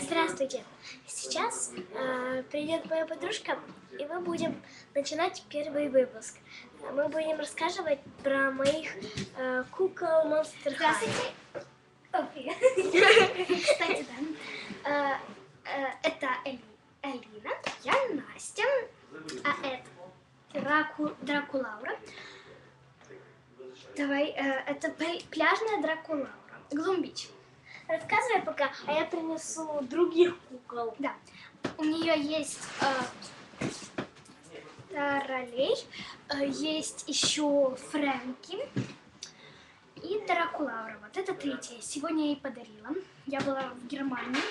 Здравствуйте. Сейчас э, придет моя подружка, и мы будем начинать первый выпуск. Мы будем рассказывать про моих э, кукол Monster. Здравствуйте. Кстати, да. Э, э, Это Элина, я Настя, а это Драку, Дракулаура. Давай, э, это пля- пляжная Дракулаура, Глумбич. Рассказывай пока, а я принесу других кукол. Да, у нее есть э, Таралей, э, есть еще Фрэнки и Дракулаура. Вот это третья. Сегодня я ей подарила. Я была в Германии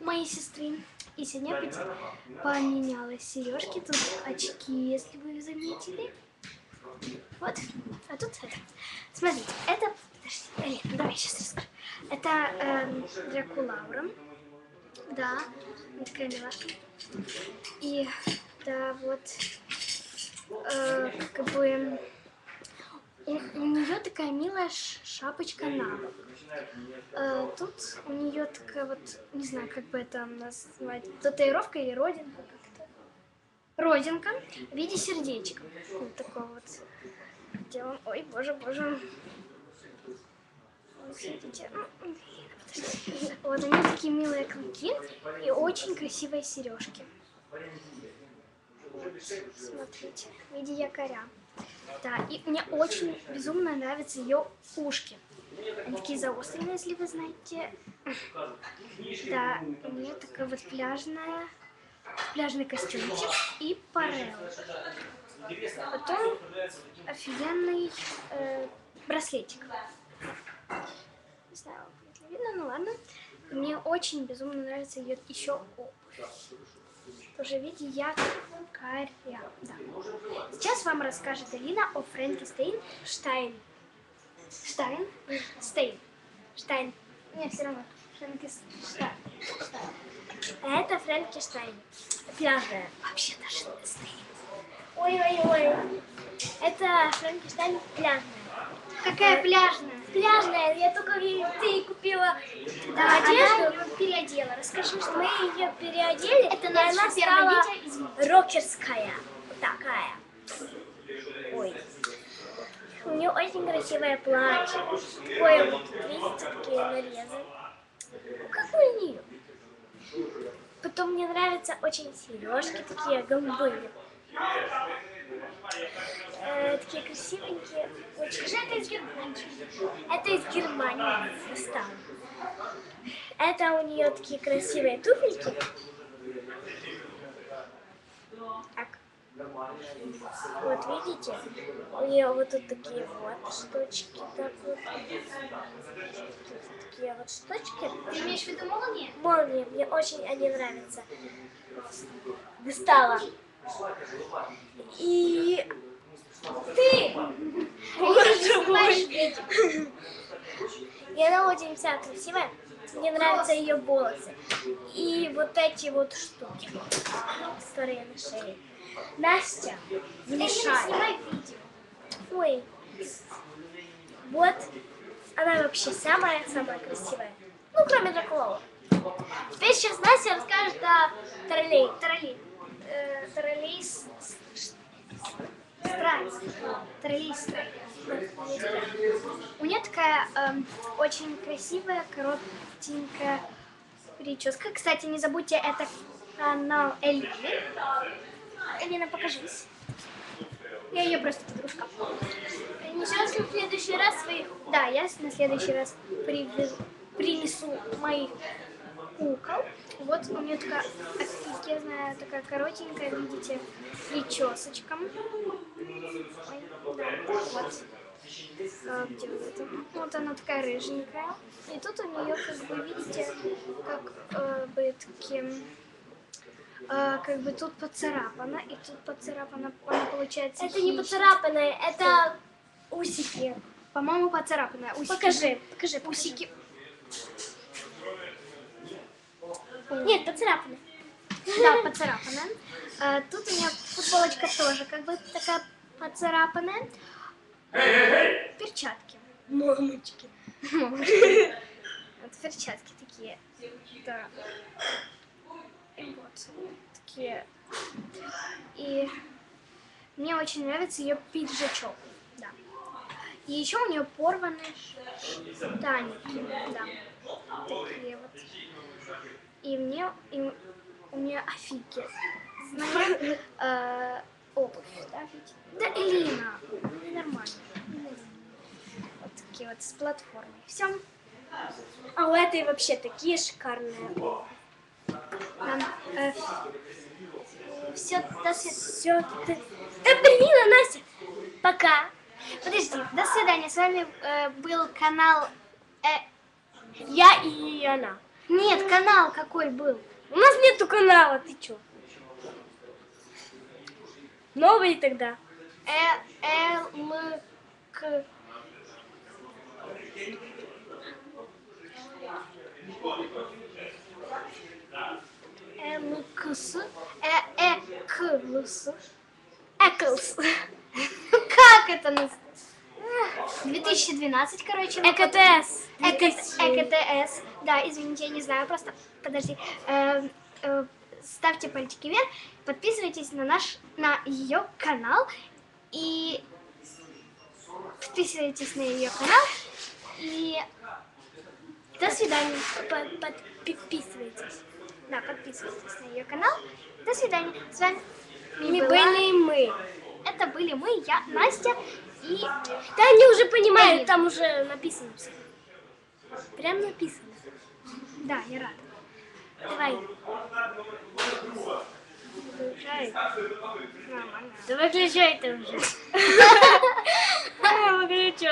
у моей сестры. И сегодня поменяла сережки. Тут очки, если вы заметили. Вот, а тут это. Смотрите, это... Подожди, Элен, давай сейчас расскажу. Это эм, Дракулаура. Да, она такая милашка. И да, вот э, как бы у, нее такая милая шапочка на. Э, тут у нее такая вот, не знаю, как бы это назвать, татуировка или родинка. Родинка в виде сердечка. Вот такого вот. Он? Ой, боже, боже. Вот подожди. Вот нее такие милые клыки и очень красивые сережки. Смотрите, в виде якоря. Да, и мне очень безумно нравятся ее ушки. Они такие заостренные, если вы знаете. Да, у нее такая вот пляжная, пляжный костюмчик и парел. Потом офигенный э, браслетик. Не знаю, ли видно, ну ладно. Мне очень безумно нравится ее еще обувь. Тоже в виде якоря. Да. Сейчас вам расскажет Алина о Фрэнкенстейн Штайн. Штайн? Стейн. Штайн. Не, все равно. Фрэнкенстейн. А это Фрэнкенштайн. Пляжная. Вообще даже. Ой-ой-ой. Это Фрэнкенштайн пляжная. Какая пляжная. Пляжная, я только ты купила Да, она одежду. ее переодела. Расскажи, что Мы ее переодели, Это и наше она стала видео, рокерская. Такая. Ой. У нее очень красивое платье. Такое вот, видите, такие нарезы. Ну, как у нее. Потом мне нравятся очень сережки такие голубые. Э, такие красивенькие. Очень. Это из Германии. Это из Германии достала. Это у нее такие красивые туфельки. Так. Вот видите, у нее вот тут такие вот штучки, так вот. Такие вот штучки. Ты имеешь в виду молнии? Молнии, мне очень они нравятся. Достала. И Ты! Боже мой. И она очень вся красивая. Мне нравятся ее волосы. И вот эти вот штуки, которые на шее. Настя, не мешай. Ой. Вот. Она вообще самая-самая красивая. Ну, кроме Дракулова. Теперь сейчас Настя расскажет о троллей. Троллей. Э, Троллей с... Страйс. Троллей страйс. У нее такая эм, очень красивая, коротенькая прическа. Кстати, не забудьте, это канал Элины. Элина, покажись. Я ее просто подружка. Принесешь в следующий раз своих Да, я на следующий раз привез- принесу моих кукол. Вот у нее такая офигенная, такая коротенькая, видите, причесочка. Ой, да, вот. А, где вот это? Вот она такая рыженькая. И тут у нее, как бы, видите, как э, бы таким э, как бы тут поцарапано, и тут поцарапано, она получается Это не хищник. поцарапанное, это усики. По-моему, поцарапанное. Усики. Покажи, покажи, Усики. Нет, поцарапанное. Да, поцарапанная. А, тут у меня футболочка тоже как бы такая поцарапанная. Перчатки. Мамочки. Вот перчатки такие. такие. Да. И вот такие. И мне очень нравится ее пиджачок. Да. И еще у нее порванные штаники. Да. Такие вот. И мне и у нее офигенная э, обувь. Да, ведь? да Элина. Нормально. Вот такие вот с платформой. Все. А у этой вообще такие шикарные. все, до свидания. Все. Да блин, а Настя. Пока. Подожди, до свидания. С вами э, был канал... э, Я и она. нет, канал какой был? У нас нету канала, ты чё? Новый тогда. Э, Л, К... ЛКС, э, Эклс, Эклс. Как это называется? 2012, короче. мы ЭКТС. ЭКТ- ЭКТС. Да, извините, я не знаю, просто подожди. Э, э, Ставьте пальчики вверх, подписывайтесь на наш, на ее канал и подписывайтесь на ее канал и до свидания. Под- Подписывайтесь. Да, подписывайтесь на ее канал. До свидания. С вами была- были мы. Это были мы, я, Настя и Да они уже понимают, там уже написано все. Прям написано. да, я рада. Давай. Выключай. Нормально. Да выключай ты уже. Выключай.